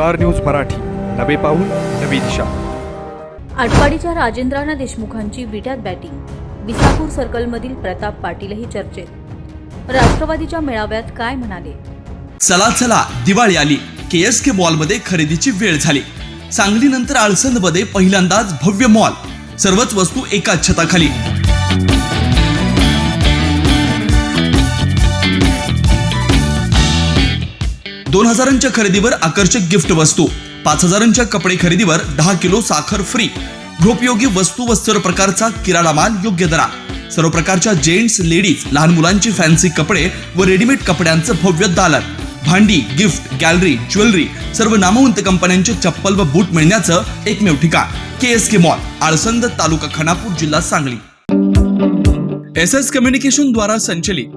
Star news Marathi. नवे पाऊल नवी दिशा. आटपाडीच्या राजेंद्राना देशमुखांची विट्यात बॅटिंग. विसापूर सर्कलमधील प्रताप पाटीलही चर्चेत. राष्ट्रवादीच्या मेळाव्यात काय म्हणाले? चला चला दिवाळी आली. के एस के मॉलमध्ये खरेदीची वेळ झाली. सांगलीनंतर आळसंदमध्ये पहिल्यांदाच भव्य मॉल. सर्वच वस्तू एकाच छताखाली. दोन हजारांच्या खरेदीवर आकर्षक गिफ्ट वस्तू पाच हजारांच्या कपडे खरेदीवर दहा किलो साखर फ्री गृहोपयोगी वस्तू व सर्व प्रकारचा किराणा माल योग्य दरा सर्व प्रकारच्या जेंट्स लेडीज लहान मुलांची फॅन्सी कपडे व रेडीमेड कपड्यांचं भव्य दालन. भांडी गिफ्ट गॅलरी ज्वेलरी सर्व नामवंत कंपन्यांचे चप्पल व बूट मिळण्याचं एकमेव ठिकाण K S K mall Alsand taluka Khanapur जिल्हा सांगली. एस एस कम्युनिकेशन द्वारा संचलित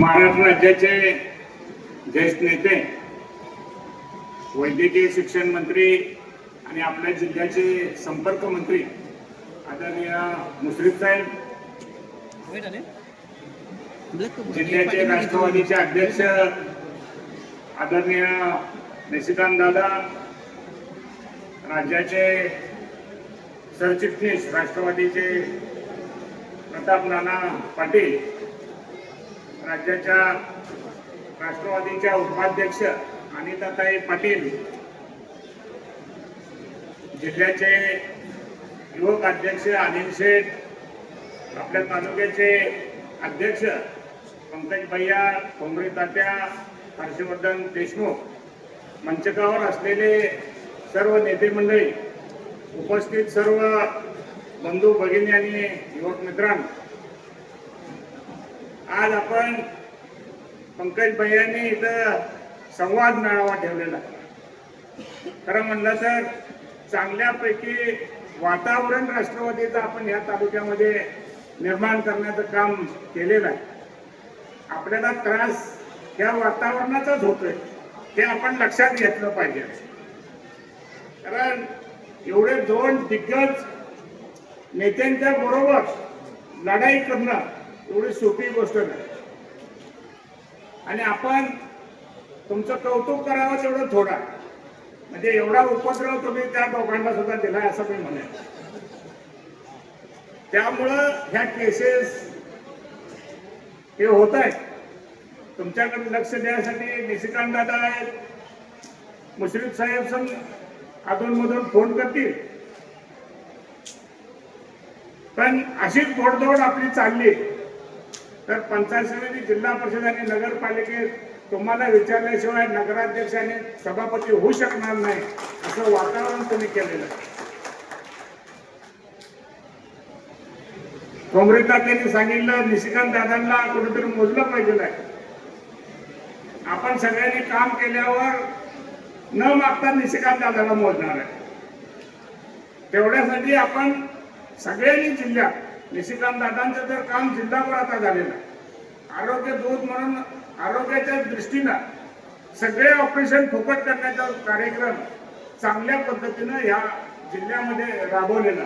महाराष्ट्र राज्याचे ज्येष्ठ नेते वैद्यकीय शिक्षण मंत्री आणि आपल्या जिल्ह्याचे संपर्क मंत्री आदरणीय मुश्रीफ साहेब जिल्ह्याचे राष्ट्रवादीचे अध्यक्ष आदरणीय निशिकांत दादा राज्याचे सरचिटणीस राष्ट्रवादीचे प्रताप नाना पाटील राज्याच्या राष्ट्रवादीच्या उपाध्यक्ष अनिताताई पाटील जिल्ह्याचे युवक अध्यक्ष अनिल शेठ आपल्या तालुक्याचे अध्यक्ष पंकज भैया कोंबडी तात्या हर्षवर्धन देशमुख मंचकावर असलेले सर्व नेते मंडळी उपस्थित सर्व बंधू भगिनी आणि युवक मित्रांनो आज आपण पंकज भैयांनी इथं संवाद मेळावा ठेवलेला. खरं म्हणलं तर चांगल्यापैकी वातावरण राष्ट्रवादीचं आपण या तालुक्यामध्ये निर्माण करण्याचं काम केलेलं आहे. आपल्याला त्रास या वातावरणाचाच होतोय ते आपण लक्षात घेतलं पाहिजे. कारण एवढे दोन दिग्गज नेत्यांच्या बरोबर लढाई करणं एवढी सोपी गोष्ट नाही. आणि आपण तुमचं कौतुक करावं तेवढं थोडा. म्हणजे एवढा उपद्रव तुम्ही त्या दोघांना सुद्धा दिलाय असं मी म्हणेन. त्यामुळं ह्या केसेस हे होत आहेत तुमच्याकडे लक्ष देण्यासाठी निशिकांत दादा आहेत. मुश्रीफ साहेब संग अधूनमधून फोन करतील. पण अशीच घोडदौड आपली चालली. तर पंचायत समिती जिल्हा परिषद आणि नगरपालिकेत तुम्हाला विचारल्याशिवाय नगराध्यक्ष आणि सभापती होऊ शकणार नाही असं वातावरण तुम्ही केलेलं आहे. काँग्रेस त्यांनी सांगितलं निशिकांत दादांना कुठेतरी मोजलं पाहिजे आहे. आपण सगळ्यांनी काम केल्यावर न मागता निशिकांत दादाला मोजणार आहे. तेवढ्यासाठी आपण सगळ्यांनी जिल्ह्यात निशिकांत दादांचं जर काम जिल्हाभर आता झालेलं आहे. आरोग्य दूत म्हणून आरोग्याच्या दृष्टीनं सगळे ऑपरेशन फुकट करण्याचा कार्यक्रम चांगल्या पद्धतीनं ह्या जिल्ह्यामध्ये राबवलेला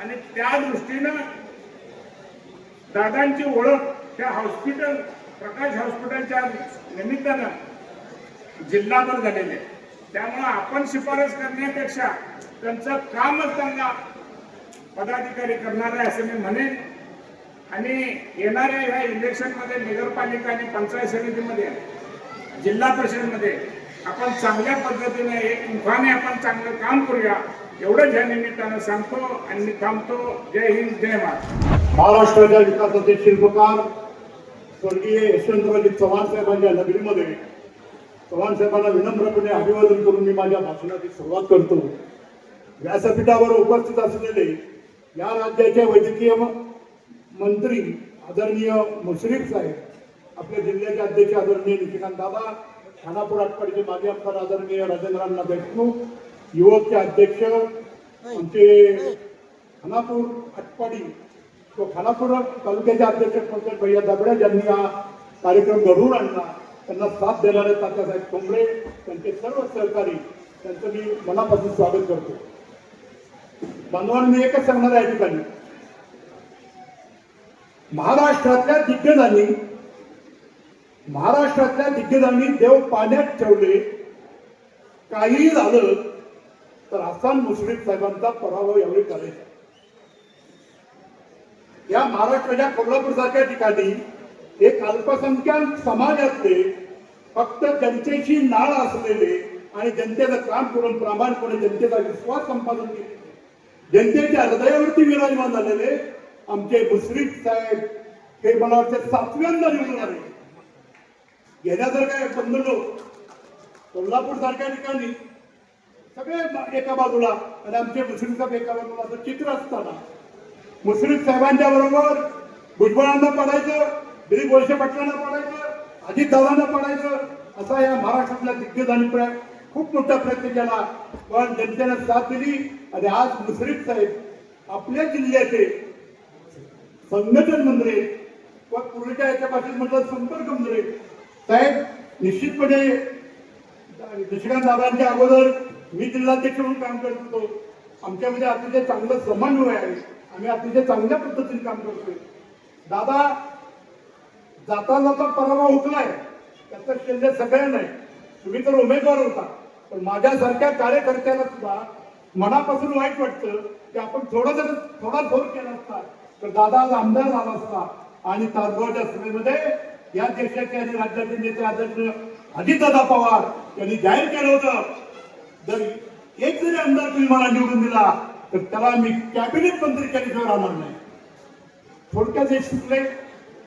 आणि त्या दृष्टीनं दादांची ओळख त्या हॉस्पिटल प्रकाश हॉस्पिटलच्या निमित्तानं जिल्हाभर झालेली आहे. त्यामुळं आपण शिफारस करण्यापेक्षा त्यांचं कामच त्यांना पदाधिकारी करणार आहे असं मी म्हणेन. आणि येणाऱ्या ह्या इलेक्शनमध्ये नगरपालिका आणि पंचायत समितीमध्ये जिल्हा परिषदमध्ये आपण चांगल्या पद्धतीने एक मुखाने आपण चांगलं काम करूया एवढंच या निमित्तानं सांगतो आणि मी थांबतो. जय हिंद जय महाराष्ट्र. महाराष्ट्राच्या विकासाचे शिल्पकार स्वर्गीय यशवंतरावजी चव्हाण साहेबांच्या नगरीमध्ये चव्हाण साहेबांना विनम्रपणे अभिवादन करून मी माझ्या भाषणाची सुरुवात करतो. व्यासपीठावर उपस्थित असलेले या राज्याचे वैद्यकीय मंत्री आदरणीय मुश्रीफ साहेब आपल्या जिल्ह्याचे अध्यक्ष आदरणीय निशिकांत दादा खानापूर आटपाडीचे माजी आमदार आदरणीय राजेंद्रांना देशमुख युवकचे अध्यक्ष आमचे खानापूर आटपाडी तो खानापूर तालुक्याचे अध्यक्ष पंकज भैया दाबडे ज्यांनी हा कार्यक्रम घडवून आणला त्यांना साथ देणारे तात्यासाहेब कोंबडे त्यांचे सर्व सहकारी त्यांचं मी मनापासून स्वागत करतो. बांधवांना मी एकच सांगणार आहे या ठिकाणी. महाराष्ट्रातल्या दिग्गजांनी महाराष्ट्रातल्या दिग्गजांनी देव पाण्यात ठेवले. काहीही झालं तर हसन मुश्रीफ साहेबांचा पराभव यावेळी करायचा. या महाराष्ट्राच्या कोल्हापूर सारख्या ठिकाणी एक अल्पसंख्याक समाजातले फक्त जनतेशी नाळ असलेले आणि जनतेचं काम करून प्रामाणिकपणे जनतेचा विश्वास संपादन केले. जनतेच्या हृदयावरती विराजमान झालेले आमचे मुश्रीफ साहेब हे मला वाटतं सातव्यांदा निवडून आले. गेल्या जर काय कोल्हापूर सारख्या ठिकाणी सगळे एका बाजूला आणि आमचे मुश्रीफ साहेब एका बाजूला असं चित्र असताना मुश्रीफ साहेबांच्या बरोबर भुजबळांना पडायचं दिलीप वळसे पाटलांना पडायचं अजित दादांना पडायचं असा या महाराष्ट्रातल्या दिग्गजांनी प्र- खूप मोठा प्रयत्न केला. पण जनतेनं साथ दिली आणि आज मुश्रीफ साहेब आपल्या जिल्ह्याचे संघटन मंत्री व पूर्वीच्या याच्या पाठीत म्हटलं संपर्क मंत्री साहेब निश्चितपणे दुसऱ्या दादांच्या अगोदर मी जिल्हाध्यक्ष म्हणून काम करत होतो. आमच्यामध्ये अतिशय चांगलं समन्वय आहे. आम्ही अतिशय चांगल्या पद्धतीने काम करतोय. दादा जाता जाता पराभव हुकलाय. त्याचं श्रेय सगळ्यांना आहे. तुम्ही तर उमेदवार होता. पण माझ्यासारख्या कार्यकर्त्याला सुद्धा मनापासून वाईट वाटतं की आपण थोडा जर थोडा थोर केला असता तर दादा आज आमदार झाला असता. आणि तासगावच्या सभेमध्ये या देशाचे आणि राज्याचे नेते आदरणीय अजितदादा पवार यांनी जाहीर केलं होतं. जर एक जरी आमदार तुम्ही मला निवडून दिला तर त्याला मी कॅबिनेट मंत्री केल्याशिवाय राहणार नाही. थोडक्यात हे शिकले.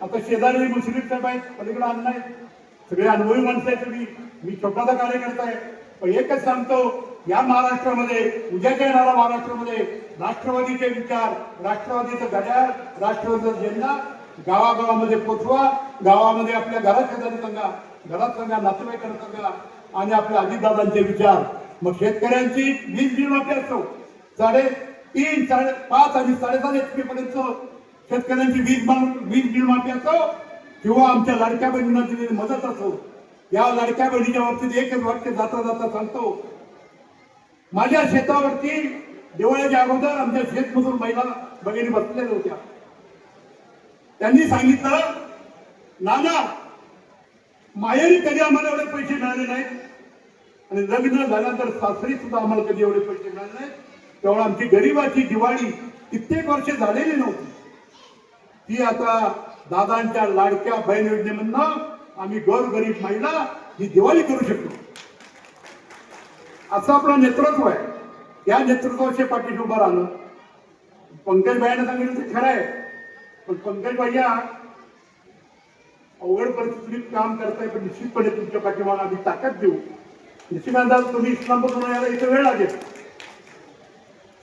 आता शेजारी मुश्रीफ साहेब आहेत पलीकडे आणलाय सगळे अनुभवी माणसं आहेत तुम्ही. मी छोटासा कार्यकर्ता आहे. पण एकच सांगतो या महाराष्ट्रामध्ये उद्याच्या येणाऱ्या महाराष्ट्रामध्ये राष्ट्रवादीचे विचार राष्ट्रवादीचं घड्याळ राष्ट्रवादीचा झेंडा गावागावामध्ये पोचवा गावामध्ये आपल्या घरात शेजारी सांगा घरात सांगा नातेवाईकांना सांगा आणि आपल्या अजितदादांचे विचार. मग शेतकऱ्यांची वीज बिल माफी असो साडे तीन साडे पाच आणि साडेसात एच पी पर्यंत शेतकऱ्यांची वीज वीज बिल माफी असो किंवा आमच्या लाडक्या बहिणींना दिलेली मदत असो या लाडक्या बहिणीच्या बाबतीत एकच वाक्य जाता जाता सांगतो. माझ्या शेतावरती दिवाळीच्या अगोदर आमच्या शेतमजूर महिला भगिनी बसलेल्या होत्या. त्यांनी सांगितलं नाना माहेरी कधी आम्हाला एवढे पैसे मिळाले नाहीत? आणि लग्न झाल्यानंतर सासरी सुद्धा आम्हाला कधी एवढे पैसे मिळाले नाहीत? त्यामुळे आमची गरिबाची दिवाळी कित्येक वर्ष झालेली नव्हती. ती आता दादांच्या लाडक्या बहीण योजनेमधनं आम्ही गोरगरीब महिला ही दिवाळी करू शकतो. असं आपलं नेतृत्व आहे. या नेतृत्वाच्या पाठीशी उभं राहणं. पंकज भाईने सांगितलं ते खरं आहे. पण पंकज भैया अवघड परिस्थितीत काम करताय पण निश्चितपणे तुमच्या पाठीमाला आम्ही ताकद देऊ. निश्चितांत तुम्ही इस्लामपूर यायला इथे वेळ लागेल.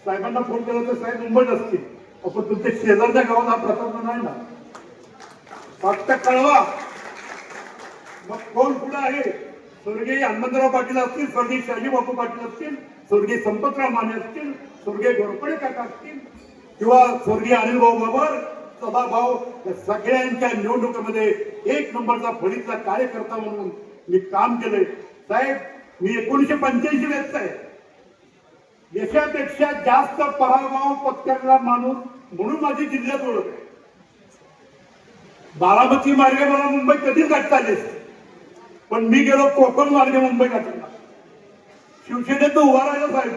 साहेबांना फोन केला तर साहेब मुंबईत असतील. आपण तुमच्या शेजारच्या गावात हा प्रसंग नाही ना फक्त कळवा. मग कोण पुढे आहे? स्वर्गीय हनुमंतराव पाटील असतील स्वर्गीय शाजीबापू पाटील असतील स्वर्गीय संपतराव माने असतील स्वर्गीय घोरपडे काका असतील किंवा स्वर्गीय अनिल भाऊ बाबर सभाभाऊ या सगळ्यांच्या निवडणुकीमध्ये एक नंबरचा फळीतला कार्यकर्ता म्हणून मी काम केलंय. साहेब मी एकोणीशे पंच्याऐंशी व्यक्त आहे. यशापेक्षा जास्त पराभव पत्करला माणूस म्हणून माझी जिल्ह्यात ओळख आहे. बारामती मार्गे मला मुंबई कधीच गाठता आली असते पण मी गेलो कोकण मार्गे मुंबई गाठीला शिवसेनेत उभा साहेब.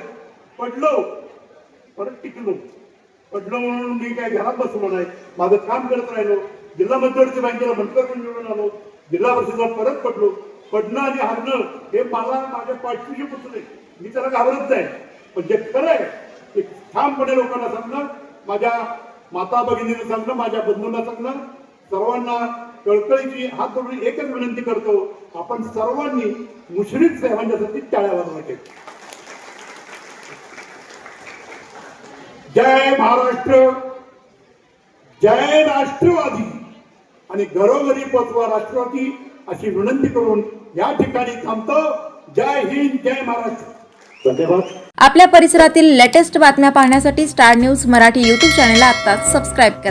पडलो. परत टिकलो. पडलो म्हणून मी काय घरात बसलो नाही. माझं काम करत राहिलो. जिल्हा मध्यवर्ती बँकेला मंत्री पण निवडून आलो. जिल्हा परिषदेला परत पडलो. पडणं आणि हारणं हे मला माझ्या पाठीशी पुसले मी त्याला घाबरत नाही. पण जे खरं आहे ते ठामपणे लोकांना सांगणं माझ्या माता भगिनीला सांगणं माझ्या बंधूंना सांगणं सर्वांना कळकळीची हात जोडून एकच विनंती करतो आपण सर्वांनी मुश्रीफ साहेबांच्यासाठी टाळ्या वाजवायचे जय महाराष्ट्र जय राष्ट्रवादी आणि घरोघरी पोचवा राष्ट्रवादी अशी विनंती करून या ठिकाणी थांबतो. जय हिंद जय महाराष्ट्र. धन्यवाद. आपल्या परिसरातील लेटेस्ट बातम्या पाहण्यासाठी स्टार न्यूज मराठी यूट्यूब चॅनलला आता सबस्क्राईब करा.